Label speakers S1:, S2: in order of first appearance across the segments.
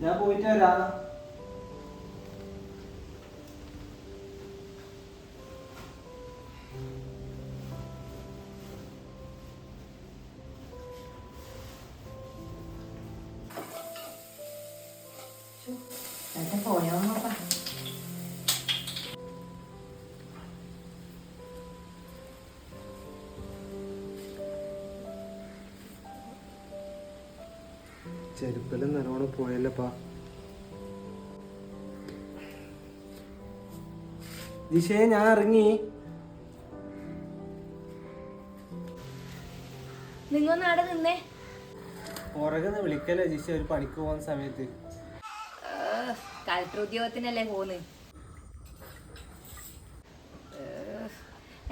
S1: ഞാൻ പോയിട്ട് ചെരുപ്പെല്ലാം നല്ലോണം പോയല്ലപ്പാ. ദിശയെ ഞാൻ ഇറങ്ങി.
S2: നിങ്ങൾ നാടെ നിന്നേ.
S1: പുറകെന്ന് വിളിക്കല്ലേ ജിഷ ഒരു പണിക്ക് പോകുന്ന സമയത്ത്.
S2: കളക്ടർ ഉദ്യോഗത്തിനല്ലേ പോന്ന്?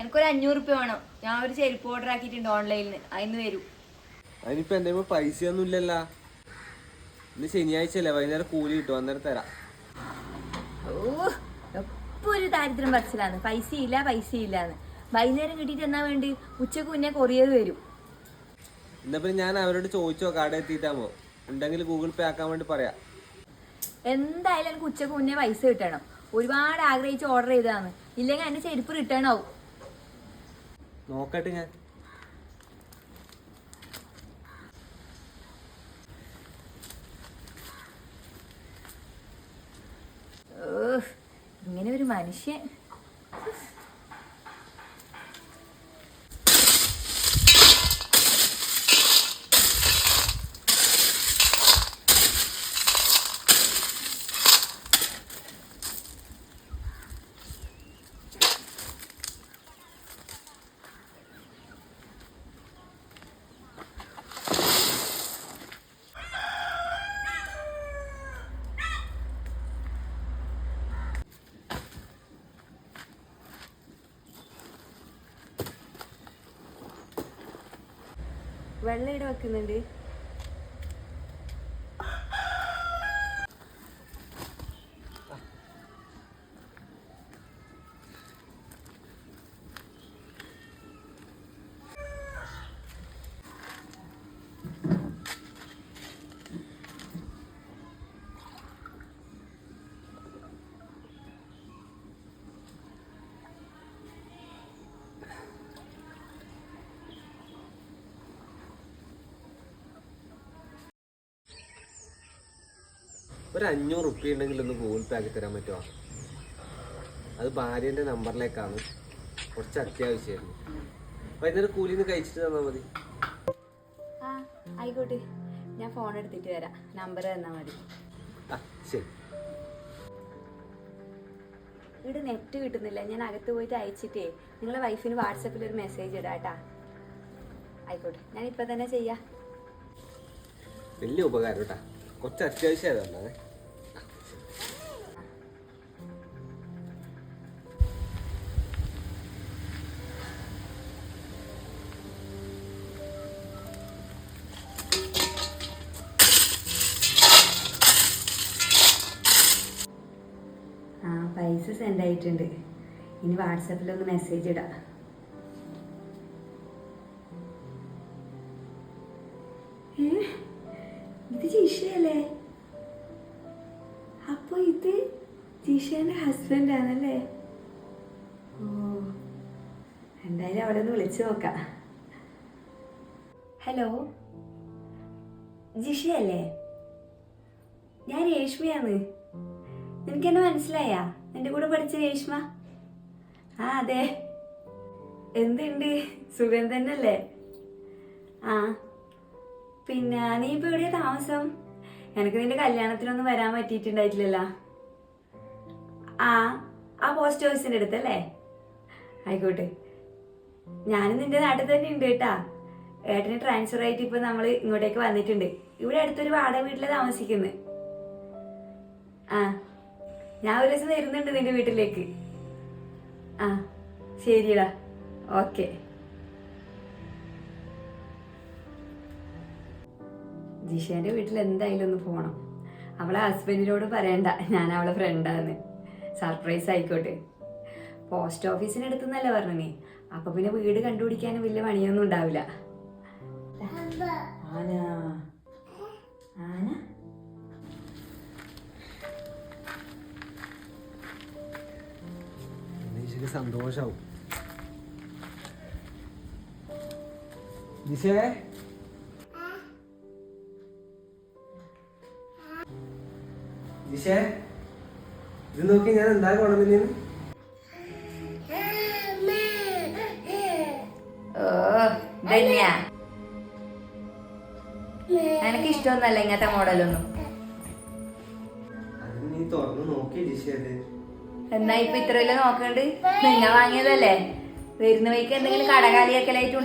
S2: എനിക്കൊരു അഞ്ഞൂറ് റുപ്യ വേണം. ഞാൻ ഒരു ചെരുപ്പ് ഓർഡർ ആക്കിയിട്ടുണ്ട് ഓൺലൈനിൽ അതിന് വരൂ.
S1: അതിനിപ്പോ എന്റെ പൈസ ഒന്നും ഇല്ലല്ലോ ഇന്ന് ശനിയാഴ്ച അല്ലേ? വൈകുന്നേരം കൂലി കിട്ടും. അന്നേരം തരാം.
S2: ഓ എപ്പോ ഒരു ദാരിദ്ര്യം പറച്ചിലാണ് പൈസ ഇല്ല പൈസ ഇല്ലാന്ന് വൈകുന്നേരം കിട്ടിയിട്ട് എന്നാ വേണ്ടി? ഉച്ചയ്ക്ക് മുന്നേ കൊറിയർ വരും.
S1: എന്നാ പിന്നെ ഞാൻ അവരോട് ചോദിച്ചോ കാർഡ് എത്തിയിട്ടാമോ ഉണ്ടെങ്കിൽ ഗൂഗിൾ പേ ആക്കാൻ വേണ്ടി പറയാം.
S2: എന്തായാലും എനിക്ക് ഉച്ചയ്ക്ക് മുന്നേ പൈസ കിട്ടണം. ഒരുപാട് ആഗ്രഹിച്ച് ഓർഡർ ചെയ്തതാണ്. ഇല്ലെങ്കിൽ എന്റെ ചെരുപ്പ് റിട്ടേൺ ആവും.
S1: നോക്കട്ടെ ഞാൻ.
S2: ഏഹ്, ഇങ്ങനെ ഒരു മനുഷ്യൻ. വെള്ളം ഇവിടെ വെക്കുന്നുണ്ട്.
S1: ഒരു അഞ്ഞൂറ് റുപ്യ ഉണ്ടെങ്കിൽ ഒന്ന് ഗൂഗിൾ പേ ആക്കി തരാൻ പറ്റുമോ? അത് ഭാര്യന്റെ നമ്പറിലേക്കാണ്. കുറച്ച് അത്യാവശ്യമായിരുന്നു. വൈകുന്നേരം കൂലിന്ന് കഴിച്ചിട്ട് തന്നാൽ മതി.
S2: ആ ആയിക്കോട്ടെ. ഞാൻ ഫോൺ എടുത്തിട്ട് വരാം. നമ്പർ തന്നാൽ മതി.
S1: ആ ശരി.
S2: ഇവിടെ നെറ്റ് കിട്ടുന്നില്ല. ഞാൻ അകത്ത് പോയിട്ട് അയച്ചിട്ടേ. നിങ്ങളെ വൈഫിന് വാട്സപ്പിൽ ഒരു മെസ്സേജ് ഇടാട്ടാ ആയിക്കോട്ടെ. ഞാൻ ഇപ്പം തന്നെ ചെയ്യാം.
S1: വലിയ ഉപകാരം കേട്ടാ. കുറച്ച്
S2: അത്യാവശ്യമായതല്ലേ? പൈസ സെൻഡ് ആയിട്ടുണ്ട്. ഇനി വാട്സപ്പിലൊന്ന് മെസ്സേജ് ഇടാം. ഇത് ജിഷേന്റെ ഹസ്ബൻഡ് ആണല്ലേ? ഓ എന്തായാലും അവിടെ ഒന്ന് വിളിച്ചു നോക്കാം. ഹലോ ജിഷയല്ലേ ഞാൻ രേഷ്മയാണ്. നിനക്ക് എന്നെ മനസ്സിലായാ? നിന്റെ കൂടെ പഠിച്ച രേഷ്മ? ആ അതെ. എന്തുണ്ട്? സുഖം തന്നെയല്ലേ? ആ പിന്നെ നീ ഇപ്പൊ എവിടെയാ താമസം? എനിക്ക് നിന്റെ കല്യാണത്തിനൊന്നും വരാൻ പറ്റിയിട്ടുണ്ടായിട്ടില്ല ആ ആ പോസ്റ്റ് ഓഫീസിന്റെ അടുത്തല്ലേ? ആയിക്കോട്ടെ. ഞാനും നിന്റെ നാട്ടിൽ തന്നെ ഉണ്ട് കേട്ടാ. ഏട്ടന് ട്രാൻസ്ഫർ ആയിട്ട് ഇപ്പൊ നമ്മൾ ഇങ്ങോട്ടേക്ക് വന്നിട്ടുണ്ട്. ഇവിടെ അടുത്തൊരു വാടക വീട്ടിൽ താമസിക്കുന്നു. ആ ഞാൻ ഒരു ദിവസം വരുന്നുണ്ട് നിന്റെ വീട്ടിലേക്ക്. ആ ശരിടാ ഓക്കെ. ജിഷേന്റെ വീട്ടിൽ എന്തായാലും ഒന്ന് പോകണം അവളെ ഹസ്ബൻഡിനോട് പറയണ്ട ഞാൻ അവളെ ഫ്രണ്ടാന്ന് സർപ്രൈസ് ആയിക്കോട്ടെ. പോസ്റ്റ് ഓഫീസിന് അടുത്തുനിന്നല്ലേ പറഞ്ഞേ അപ്പൊ പിന്നെ വീട് കണ്ടുപിടിക്കാനും വലിയ പണിയൊന്നും ഉണ്ടാവില്ല.
S1: സന്തോഷാവും. നിശേ നിശേ ഇത് നോക്കി ഞാൻ എന്താ കൊണ്ടുവന്നില്ല
S2: ഓ ഇതന്നെയാ എനിക്ക് ഇഷ്ടമൊന്നല്ല ഇങ്ങനത്തെ മോഡലൊന്നും?
S1: നീ തുറന്ന് നോക്കി
S2: എന്നാ ഇപ്പൊ ഇത്ര വലിയ നോക്കണ്ട്? നിങ്ങ വാങ്ങിയതല്ലേ? വരുന്ന വഴിക്ക് എന്തെങ്കിലും കടകാലിയാക്കലായിട്ട്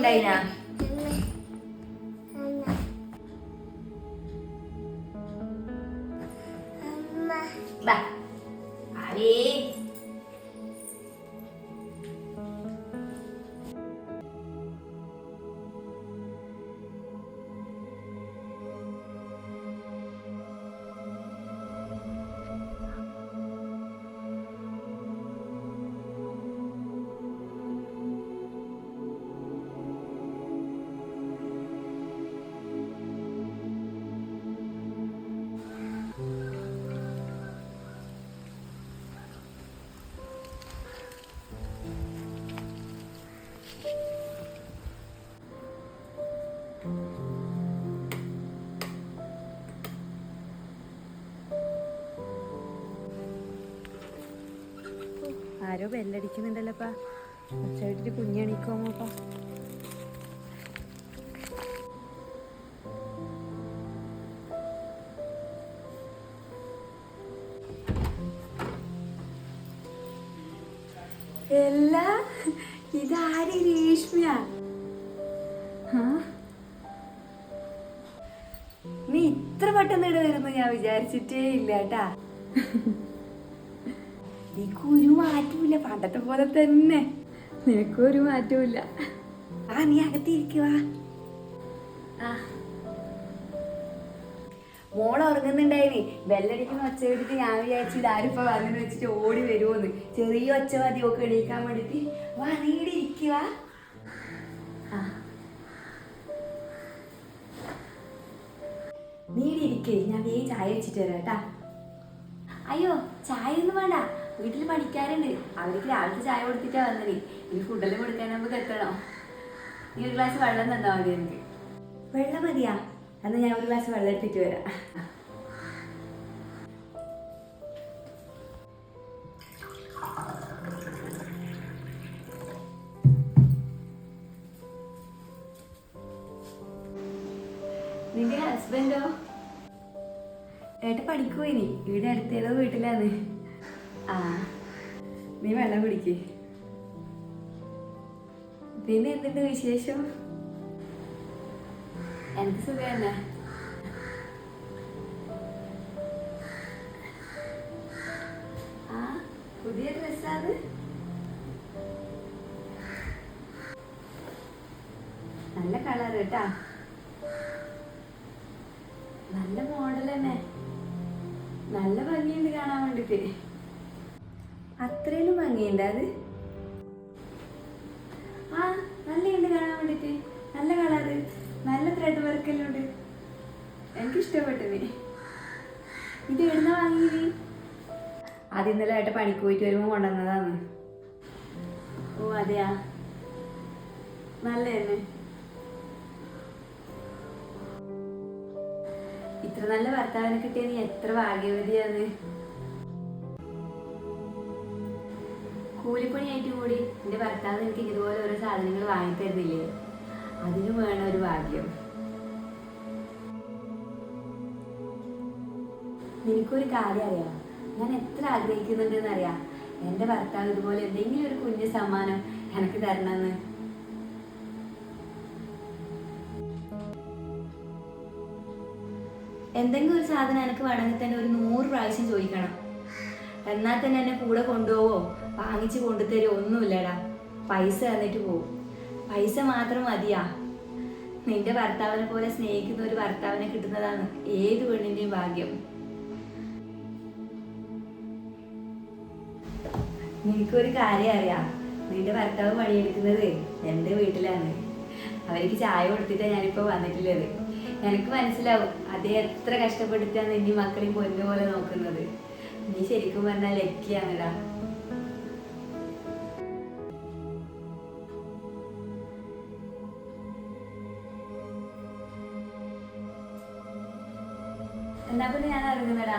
S2: ആരോ ബെല്ലടിക്കുന്നുണ്ടല്ലോപ്പാ ഉച്ചയായിട്ട് കുഞ്ഞണിക്കോമോപ്പാ എല്ലാ ഇതാര് രേഷ്മിയ? നീ ഇത്ര പെട്ടെന്ന് ഇവിടെ വരുന്നു ഞാൻ വിചാരിച്ചിട്ടേ ഇല്ല കേട്ടാ. നിനക്കൊരു മാറ്റമില്ല പണ്ടത്തെ പോലെ തന്നെ. നിനക്കൊരു മാറ്റമില്ല ആ നീ അകത്തിരിക്കുക ആ. മോൾ ഉറങ്ങുന്നുണ്ടായിന്. ബെല്ലടിക്കുന്ന ഒച്ച കേട്ടിട്ട് ഞാൻ വിചാരിച്ചു ഇതാരും ഇപ്പൊ വന്നു വെച്ചിട്ട് ഓടി വരുമോന്ന് ചെറിയ ഒച്ച മതി ഒക്കെ എണീക്കാൻ വേണ്ടിട്ട്. വാ നീടി ഇരിക്കുക നീടി ഇരിക്കേ. ഞാൻ വേഗം ചായ വെച്ചിട്ട് വരാം കേട്ടാ. അയ്യോ ചായ ഒന്നും വേണ്ട. വീട്ടിൽ പണിക്കാരുണ്ട്. അവർക്ക് രാവിലത്തെ ചായ കൊടുത്തിട്ടാ വന്നത്. ഇനി ഫുഡെല്ലാം കൊടുക്കാനാകുമ്പോൾ എത്തണം. നീ ഒരു ഗ്ലാസ് വെള്ളം തന്നാ മതി എനിക്ക്. വെള്ളം മതിയാ. എന്നാ ഞാൻ ഒരു ഗ്ലാസ് വെള്ളം എടുത്തിട്ട് വരാം. നിന്റെ ഹസ്ബൻഡോ ഏട്ട പണിക്കുപോയിനി ഇവിടെ അടുത്തേതോ വീട്ടിലാണ്. നീ വെള്ളം കുടിക്ക്. പിന്നെ എന്തിന്റെ വിശേഷം? എനിക്ക് സുഖമല്ലേ ആ പുതിയ ഡ്രസ്സാത് നല്ല കളർ കേട്ടാ. നല്ല മോഡൽ തന്നെ. നല്ല ഭംഗിയുണ്ട് കാണാൻ വേണ്ടിട്ട്. അത്രയും ഭംഗിയുണ്ട് അത്. ആ നല്ലുണ്ട് കാണാൻ വേണ്ടിട്ട്. നല്ല കളറ് നല്ല ത്രെഡ് വർക്കെല്ലാം ഉണ്ട്. എനിക്ക് ഇഷ്ടപ്പെട്ടത് ഇത് എവിടുന്ന വാങ്ങിയത്? അത് ഇന്നലെ ആയിട്ട് പണിക്ക് പോയിട്ട് വരുമ്പോൾ കൊണ്ടുവന്നതാണ്. ഓ അതെയാ? നല്ല തന്നെ ഇത്ര നല്ല ഭർത്താവിനെ കിട്ടിയത് എത്ര ഭാഗ്യവതിയാണ്. കൂലിപ്പണിയായിട്ട് കൂടി എന്റെ ഭർത്താവ് എനിക്ക് ഇതുപോലെ ഓരോ സാധനങ്ങൾ വാങ്ങി തരുന്നില്ലേ? അതിന് വേണം ഒരു ഭാഗ്യം. നിനക്കൊരു കാര്യം അറിയാം ഞാൻ എത്ര ആഗ്രഹിക്കുന്നുണ്ടെന്ന് അറിയാം എന്റെ ഭർത്താവ് ഇതുപോലെ എന്തെങ്കിലും ഒരു കുഞ്ഞു സമ്മാനം എനിക്ക് തരണമെന്ന്. എന്തെങ്കിലും ഒരു സാധനം എനിക്ക് വേണമെങ്കിൽ തന്നെ ഒരു നൂറ് പ്രാവശ്യം ചോദിക്കണം. എന്നാൽ തന്നെ എന്നെ കൂടെ കൊണ്ടുപോവോ? വാങ്ങിച്ച് കൊണ്ടുതരുമോ ഒന്നുമില്ലടാ. പൈസ തന്നിട്ട് പോവും. പൈസ മാത്രം മതിയാ. നിന്റെ ഭർത്താവിനെ പോലെ സ്നേഹിക്കുന്ന ഒരു ഭർത്താവിനെ കിട്ടുന്നതാണ് ഏത് പെണ്ണിന്റെയും ഭാഗ്യം. നിനക്കൊരു കാര്യം അറിയാം. നിന്റെ ഭർത്താവ് പണിയെടുക്കുന്നത് എന്റെ വീട്ടിലാണ്.
S3: അവർക്ക് ചായ കൊടുത്തിട്ടാണ് ഞാനിപ്പോൾ വന്നിട്ടുള്ളത്. എനിക്ക് മനസ്സിലാവും അതേ എത്ര കഷ്ടപ്പെടുത്താൻ ഇനി മക്കളെയും പൊന്നു പോലെ നോക്കുന്നത്. നീ ശരിക്കും പറഞ്ഞാൽ ലക്കിയാണടാ എന്നാ പിന്നെ ഞാൻ ഇറങ്ങുന്നടാ.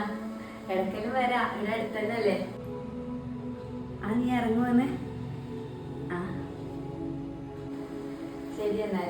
S3: ഇടയ്ക്കലും വരാ. ഇവിടെ അടുത്തന്നല്ലേ ആ നീ ഇറങ്ങുവന്ന്. ആ. ശരി എന്നാൽ.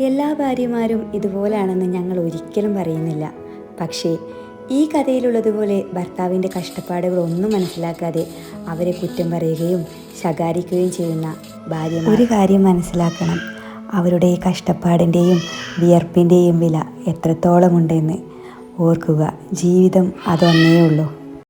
S2: എല്ലാ ഭാര്യമാരും ഇതുപോലാണെന്ന് ഞങ്ങൾ ഒരിക്കലും പറയുന്നില്ല. പക്ഷേ ഈ കഥയിലുള്ളതുപോലെ ഭർത്താവിന്റെ കഷ്ടപ്പാടുകളൊന്നും മനസ്സിലാക്കാതെ അവരെ കുറ്റം പറയുകയും ശകാരിക്കുകയും ചെയ്യുന്ന ഭാര്യ ഒരു കാര്യം മനസ്സിലാക്കണം. അവരുടെ കഷ്ടപ്പാടിന്റെയും വിയർപ്പിന്റെയും വില എത്രത്തോളമുണ്ടെന്ന് ഓർക്കുക. ജീവിതം അതൊന്നേ ഉള്ളൂ